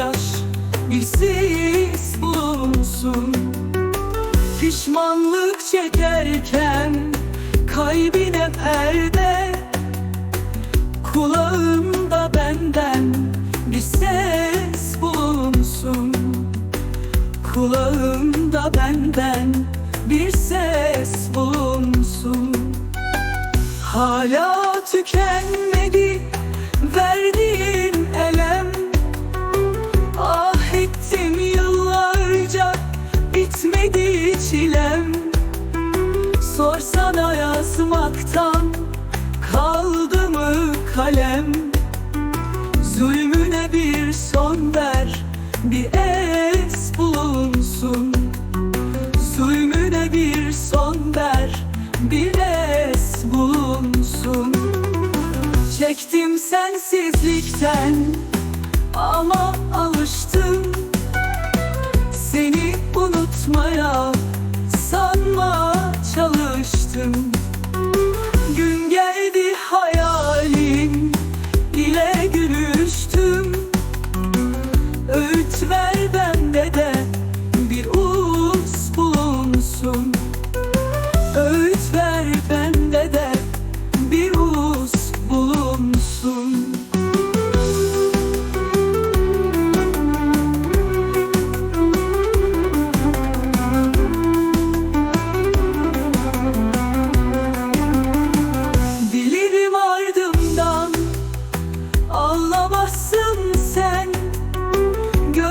Yaş Bir sis bulunsun. Pişmanlık çekerken Kalbine perde. Kulağımda benden Bir ses bulunsun. Kulağımda benden Bir ses bulunsun. Hala tükenmedi kalem. Zulmüne bir son ver bir es bulunsun. Zulmüne bir son ver bir es bulunsun. Çektim sensizlikten ama alıştım. Seni unutmaya sanma çalıştım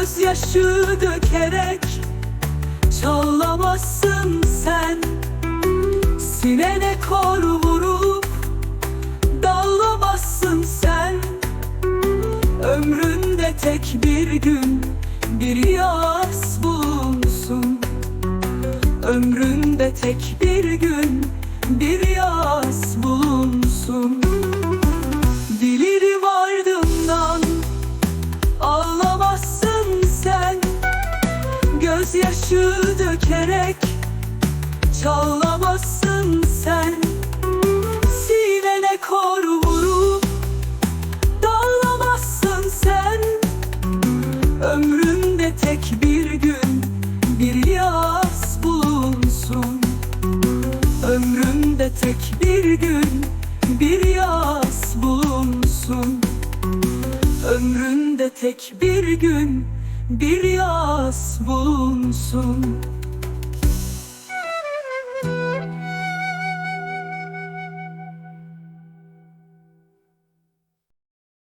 Gözyaşı dökerek Çalamazsın sen. Sinene kor vurup Dağlamazsın sen. Ömründe tek bir gün Bir yaz bulunsun Ömründe tek bir gün Bir yaz bulunsun Gözyaşı dökerek Çalamazsın sen. Sinene kor vurup Dağlamazsın sen. Ömründe tek bir gün Bir yaz bulunsun. Ömründe tek bir gün Bir yaz bulunsun. Ömründe tek bir gün Bir yaz bulunsun